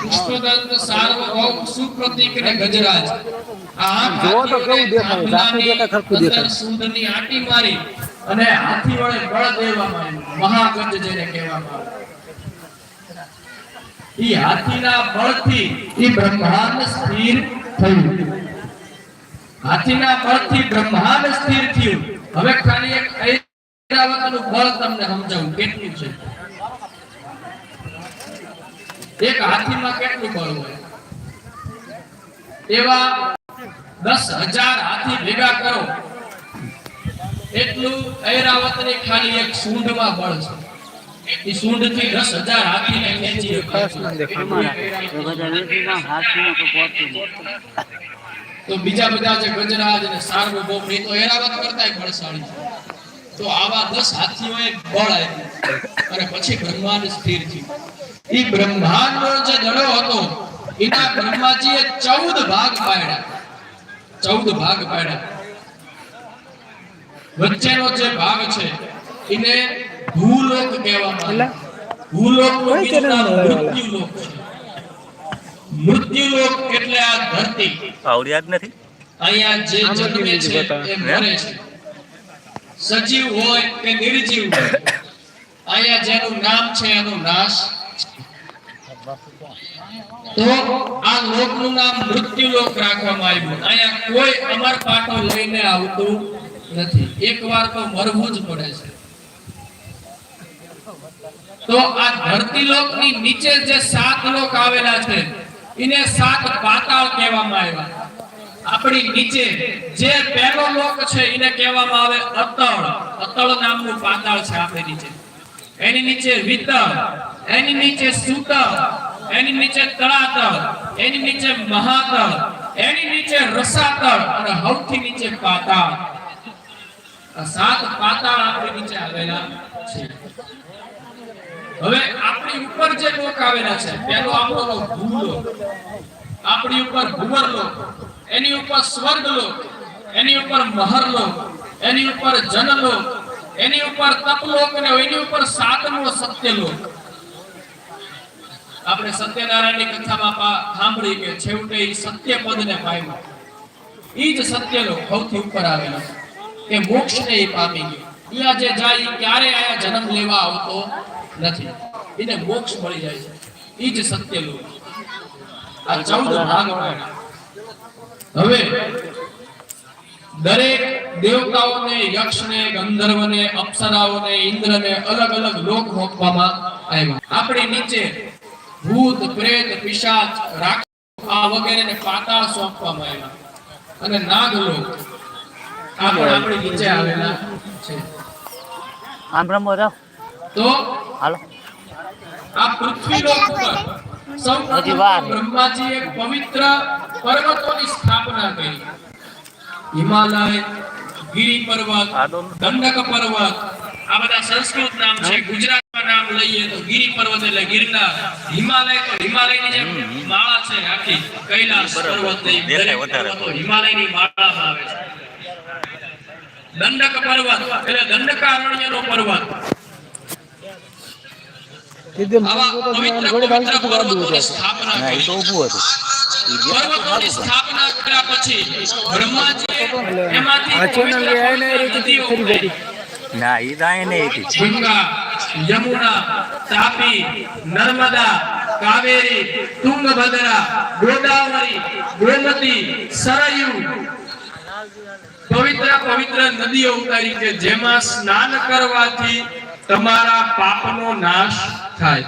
પુષ્પદંત સાર્વભૌમ સુપ્રતીક અને ગજરાજ. આ આઠ તો કેવું દેખાય, હાથીઓને દેખાય, ખરખું દેખાય. અંદર સૂંઢની મારી અને હાથી વડે બળ દેવામાં આવ્યું જેને કહેવામાં આવે. ઈ હાથીના બળથી ઈ બ્રહ્માંડ સ્થિર થયું. હાથીના બળથી બ્રહ્માંડ સ્થિર થયું. હવે ખાલી એક ઐરાવતનું બળ તમને સમજાવું કેટલું છે? એક હાથીમાં કેટલું બળ હોય? એવા દસ હજાર હાથી ભેગા કરો. એટલું ઐરાવતની ખાલી એક સૂંઢમાં બળ છે. એ સૂંઢથી દસ હજાર હાથીને ખેંચી ખાસ ના દેખાય. તો બીજા બધા જે ગજરાજ અને સાર્વભૌમ તો એરાવત કરતા બળશાળી છે. તો આવા દસ હાથીઓએ બળ આપ્યું. અને પછી બ્રહ્માંડ સ્થિર થયું. ઈ બ્રહ્માંડનો જે દડો હતો. એના બ્રહ્માજીએ 14 ભાગ પાડ્યા. 14 ભાગ પાડ્યા. વચ્ચેનો જે ભાગ છે એને ભૂલોક કહેવામાં આવે. ભૂલોક? મૃત્યુલોક મૃત્યુલોક એટલે આ ધરતી. આવડ્યા જ નથી? અહીંયા જે જન્મે છે એ મરે છે. સજીવ હોય કે નિર્જીવ હોય. અહીંયા જેનું નામ છે એનો નાશ તો આ ધરતી લોકની નીચે જે સાત લોક આવેલા છે, એને સાત પાતાળ કહેવામાં આવ્યા. આપણી નીચે જે પહેલો લોક છે, એને કહેવામાં આવે અતળ. અતળ નામનું પાતાળ છે આપણી નીચે. એની નીચે વિતળ એની નીચે સુતળ એની નીચે તળાતળ, એની નીચે મહાતળ, એની નીચે રસાતળ અને સૌથી નીચે પાતાળ. સાત પાતાળ આપણી નીચે આવેલા છે. હવે આપણી ઉપર જે લોક આવેલા છે, પેલો આપણો ભૂલો આપણી ઉપર ભુવરલોક એની ઉપર સ્વર્ગ લોક, એની ઉપર મહર લોક, એની ઉપર જનલોક એની ઉપર તપલોક અને એની ઉપર સાતમો સત્યલોક. આપણે સત્યનારાયણની કથામાં સાંભળી કે છેવટે એ સત્ય પદને પામ્યો એ જ સત્યલોક સૌથી ઉપર આવેલો. કે મોક્ષને એ પામી ગયો. અહીંયા જે જાય ક્યારે આયા જન્મ લેવા આવતો નથી. એને મોક્ષ મળી જાય છે. એ જ સત્યલોક. આ ચૌદ ભાગ હવે દરેક દેવતાઓને યક્ષને ગંધર્વને અપ્સરાઓને ઇન્દ્રને અલગ અલગ લોક મોકવામાં આવ્યા. આપણી નીચે ભૂત પ્રેત પિશાચ રાક્ષસ આ વગેરેને પાતાળ સોંપવામાં આવ્યા. અને નાગલોક આ પણ આપણી નીચે આવેલા છે. આમ તો હાલો. આ પૃથ્વી લોક ઉપર સૌપ્રથમ બ્રહ્માજી એક પવિત્ર પર્વતોની સ્થાપના કરી. હિમાલય ગિરી પર્વત દંડક પર્વત આ બધા સંસ્કૃત નામ છે ગુજરાતમાં નામ લઈએ તો ગીરી પર્વત એટલે ગિરનાર હિમાલય તો હિમાલયની જે માળા છે આખી કૈલાસ પર્વત હિમાલયની માળામાં આવે છે. દંડક પર્વત એટલે દંડકારણ્યનો પર્વત. તો ગાડું ના એ તો ઊભું હતું. સ્થાપના કર્યા પછી એમાંથી બેઠી. ના દાય ગંગા યમુના તાપી નર્મદા કાવેરી તુંગભદ્રા ગોદાવરી ગોમતી સરયુ. પવિત્ર પવિત્ર નદીઓ ઉતારી કે જેમાં સ્નાન કરવાથી તમારા પાપનો નાશ થાય.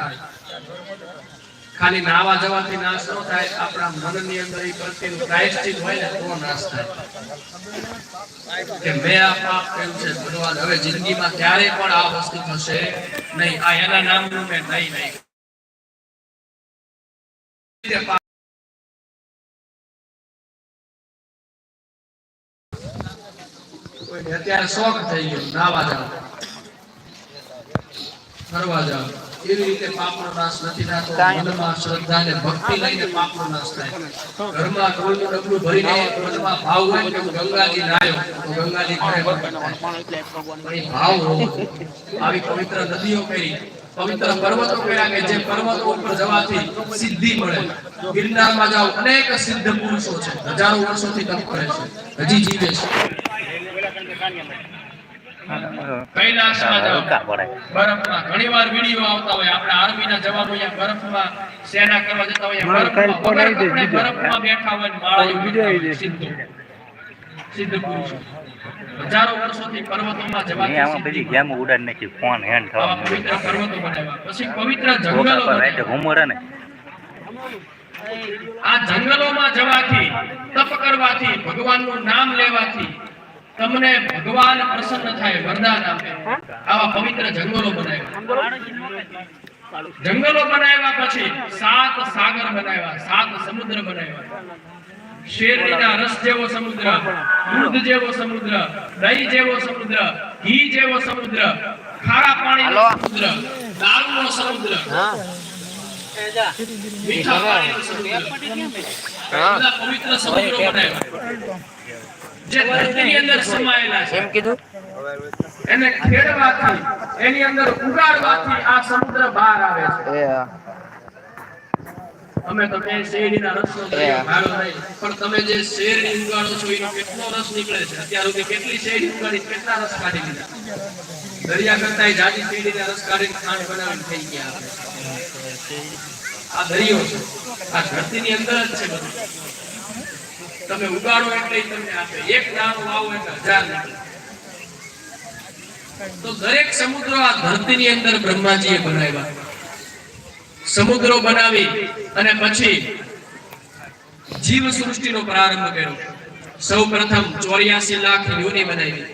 ખાલી નાવા જવાથી નાશ ન થાય, આપણા મનની અંદર એ પ્રત્યેનું પ્રાયશ્ચિત હોય ને તો નાશ થાય. કે મેં આ પાપ કર્યું છે, ભગવાન, હવે જિંદગીમાં ક્યારે પણ આ વસ્તુ થશે નહીં. આ એના નામનું મેં નહીં નહીં અત્યારે શોખ થઈ ગયો, નાવા જાવ. ફરવા જાવ. એવી રીતે પાપનો નાશ નથી થતો? મનમાં શ્રદ્ધા અને ભક્તિ લઈને પાપનો નાશ થાય. ઘરમાં કોઈનું ડબલું ભરીને મનમાં ભાવ હોય કે ગંગાજી નાયો તો ગંગાજી ઘરે ભાવ હોવો આવી પવિત્ર નદીઓ કરી પવિત્ર પર્વતો કર્યા કે જે પર્વતો ઉપર જવાથી સિદ્ધિ મળે. ગિરનારમાં જાઓ અનેક સિદ્ધ પુરુષો છે. હજારો વર્ષોથી તપ કરે છે. હજી જીવે છે. કૈલાસમાં જાઓ બરફમાં ઘણીવાર વીડિયો આવતા હોય. આપણે આર્મીના જવાનો અહીંયા બરફમાં સેના કરવા જતા હોય. મારે કાલ ફોન વગર આવી જાય, કપડે વીડિયો. બરફમાં બેઠા હોય ને માળા વીડિયો આવી જાય. સિદ્ધ સિદ્ધ હજારો વર્ષોથી પર્વતોમાં મેં આમાં ઉડાડ નાખી. ફોન હેન્ડ થવા પવિત્ર પર્વતો બનાવ્યા પછી પવિત્ર જંગલો રાઈતે ને આ જંગલોમાં જવાથી તપ કરવાથી ભગવાનનું નામ લેવાથી તમને ભગવાન પ્રસન્ન થાય વરદાન આપે. આવા પવિત્ર જંગલો બનાવ્યા. જંગલો બનાવ્યા પછી સાત સાગર બનાવ્યા સાત સમુદ્ર બનાવ્યા. શેરડીના રસ જેવો સમુદ્ર દૂધ જેવો સમુદ્ર દહીં જેવો સમુદ્ર ઘી જેવો સમુદ્ર ખારા પાણીનો સમુદ્ર દારૂનો સમુદ્ર મીઠા પાણીનો સમુદ્ર. પવિત્ર સમુદ્ર બનાવ્યા. જે ધરતીની અંદર સમાયેલા છે. કીધું? એને ખેડવાથી એની અંદર ઉગાડવાથી આ સમુદ્ર બહાર આવે છે. અમે તમે શેરડીના રસનો ભાળો નહીં પણ તમે જે શેરડી ઉગાડો છો એનો કેટલો રસ નીકળે છે? અત્યાર સુધી કેટલી શેરડી ઉગાડી કેટલા રસ કાઢી દરિયા કરતા જાડી શેરડીના રસ કાઢીને ખાંડ બનાવીને થઈ ગયા આપણે. આ દરિયો છે. આ ધરતીની અંદર જ છે બધું. તમે ઉગાડો એટલે તમને આપે. એક દાણો વાવો એટલે હજાર તો દરેક સમુદ્રો આ ધરતીની અંદર બ્રહ્માજીએ બનાવ્યા. સમુદ્રો બનાવી અને પછી જીવ સૃષ્ટિનો પ્રારંભ કર્યો. સૌ પ્રથમ ચોર્યાસી લાખ યોની બનાવી.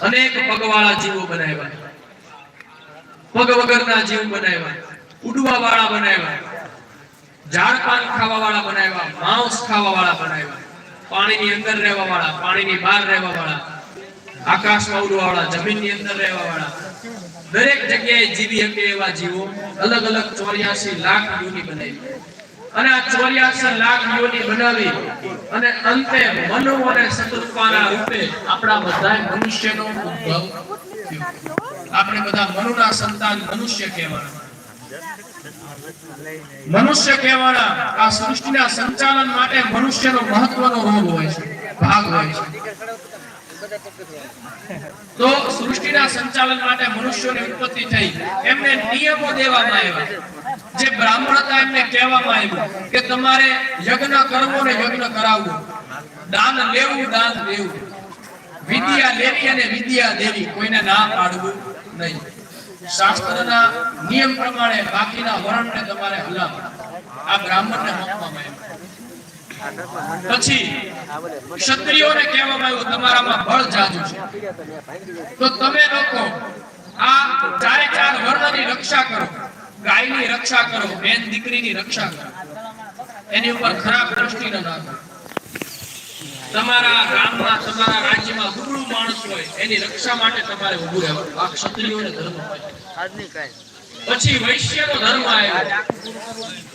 અનેક પગવાળા જીવો બનાવ્યા. પગ વગરના જીવ બનાવ્યા. ઉડવા વાળા બનાવ્યા. ઝાડ પાન ખાવા વાળા બનાવ્યા. માંસ ખાવા વાળા બનાવ્યા. પાણીની અંદર રહેવા વાળા પાણીની બહાર રહેવા વાળા આકાશમાં ઉડવા વાળા જમીનની અંદર રહેવા વાળા દરેક જગ્યાએ જીવી શકે એવા જીવો અલગ અલગ ચોર્યાસી લાખ યોની બનાવી. અને આ ચોર્યાસી લાખ યોની બનાવી અને અંતે મનુ અને શત્રુપાના રૂપે આપણા બધા મનુષ્યનો ઉદ્ભવ. આપણે બધા મનુના સંતાન મનુષ્ય કહેવાના. મનુષ્ય કહેવાના, આ સૃષ્ટિના સંચાલન માટે મનુષ્યનો મહત્વનો રોલ હોય છે, ભાગ હોય છે. તો સૃષ્ટિના સંચાલન માટે મનુષ્યોની ઉત્પત્તિ થઈ. એમને નિયમો દેવામાં આવ્યા. જે બ્રાહ્મણ હતા એમને કહેવામાં આવ્યું કે તમારે યજ્ઞ કરવો ને યજ્ઞ કરાવવો. દાન લેવું, દાન દેવું. વિદ્યા લેવી અને વિદ્યા દેવી. કોઈને ના પાડવું નહીં. શાસ્ત્રના નિયમ પ્રમાણે બાકીના વરણને તમારે હલાવવા આ બ્રાહ્મણને આપવામાં આવ્યું પછી ક્ષત્રિયોને કહેવામાં આવ્યું, તમારામાં બળ જાજુ છે. તો તમે લોકો આ ચારે ચાર વર્ણની રક્ષા કરો. ગાયની રક્ષા કરો, બેન દીકરીની રક્ષા કરો. એની ઉપર ખરાબ દ્રષ્ટિ ન નાખો તમારા ગામમાં તમારા રાજ્યમાં ગુરુ માણસ હોય એની રક્ષા માટે તમારે ઉભું રહેવું. આ ક્ષત્રિયોને ધર્મ હોય. પછી વૈશ્યનો ધર્મ આવ્યો.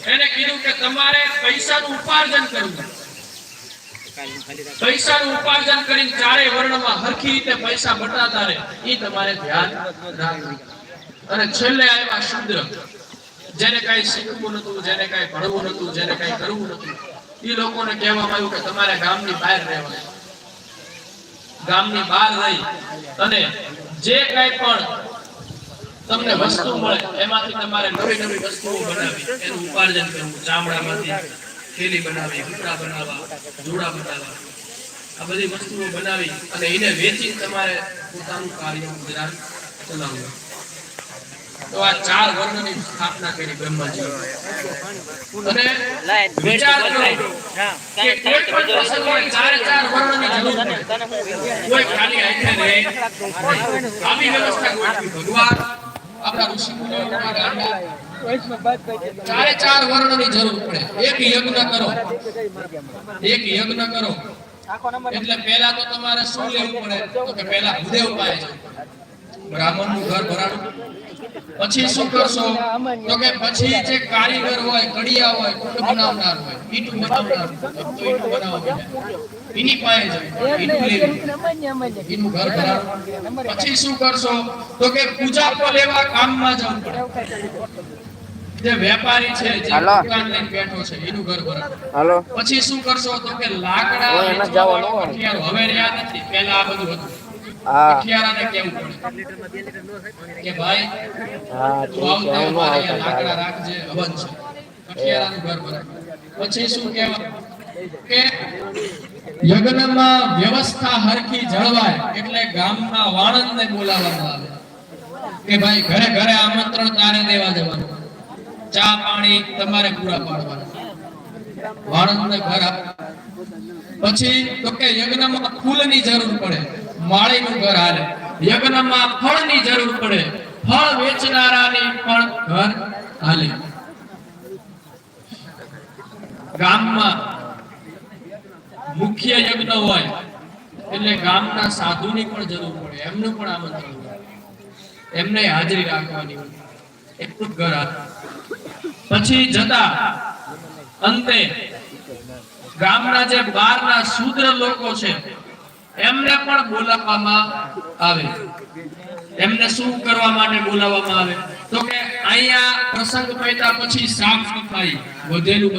એને કીધું કે તમારે પૈસાનું ઉપાર્જન કરવું. પૈસાનું ઉપાર્જન કરીને ચારે વર્ણમાં હરખી રીતે પૈસા બટાતા રહે. એ તમારે ધ્યાન રાખવું. અને છેલ્લે આવ્યા શુદ્ર. જેને કઈ શીખવું નતું જેને કઈ ભણવું નતું જેને કઈ કરવું નતું એ લોકોને કહેવામાં આવ્યું કે તમારે ગામની બહાર રહેવાનું. ગામની બહાર રહી અને જે કઈ પણ તમને વસ્તુ મળે, એમાંથી તમારે નવી નવી વસ્તુઓ બનાવી. એનું ઉપાર્જન કરવું, ચામડામાંથી થેલી બનાવી કપડા બનાવવા, જોડા બનાવવા. આ બધી વસ્તુઓ બનાવી અને એને વેચી તમારે પોતાનું કાર્ય ગુજરાન ચલાવવું. તો આ ચાર વર્ણની સ્થાપના કરી બ્રહ્માજી. અને વિચાર કરો કે કોઈ પણ પ્રસંગમાં ચાર ચાર વર્ણની જરૂર પડે. કોઈ ખાલી આંખે રહે આવી વ્યવસ્થા ગોઠવી ભગવાન આપણા ઋષિ ચારે ચાર વર્ણની જરૂર પડે. એક યજ્ઞ કરો. એક યજ્ઞ કરો. એટલે પહેલા તો તમારે શું લેવું પડે. તો કે પહેલા ભૂદેવ પાસે. જવું. બ્રાહ્મણનું ઘર ભરાણું પછી શું કરશો? તો કે પછી જે કારીગર હોય કડિયા હોય કુંડ બનાવનાર હોય ઈટું બનાવનાર તો ઈંટું બનાવવા. એની પાસે જાય. ઈટું લેવી એનું ઘર ભરાણું પછી શું કરશો? તો કે પૂજા પર લેવા કામમાં જવું પડે. જે વેપારી છે જે દુકાન લઈને બેઠો છે એનું ઘર ભરાણું પછી શું કરશો? તો કે લાકડા. હવે રહ્યા નથી. પહેલા આ બધું હતું. હા. કે ભાઈ હા તું આવતા હું અમારે આવતા અહીંયા લાકડા રાખજે હવન છે. ઘર પછી શું કહેવાય કે યજ્ઞમાં વ્યવસ્થા હરખી જળવાય એટલે ગામના વાણંદને બોલાવવામાં આવે. કે ભાઈ ઘરે ઘરે આમંત્રણ તારે દેવા જવાનું. ચા પાણી તમારે પૂરા પાડવાના. વાણંદને ઘર પછી તો કે યજ્ઞમાં ફૂલની જરૂર પડે. માળીનું ઘર હાલે. યજ્ઞમાં ફળની જરૂર પડે. ફળ વેચનારાની પણ ઘર હાલે. ગામમાં મુખ્ય યજ્ઞ હોય, એટલે ગામના સાધુની પણ જરૂર પડે. એમનું પણ આમંત્રણ એમને હાજરી રાખવાની એટલું ઘર પછી જતા અંતે ગામના જે બહારના શૂદ્ર લોકો છે એમને પણ બોલાવવામાં આવે. એમને શું કરવા માટે બોલાવવામાં આવે? તો કે અહીંયા પ્રસંગ પૈતા પછી સાફ સફાઈ વધેલું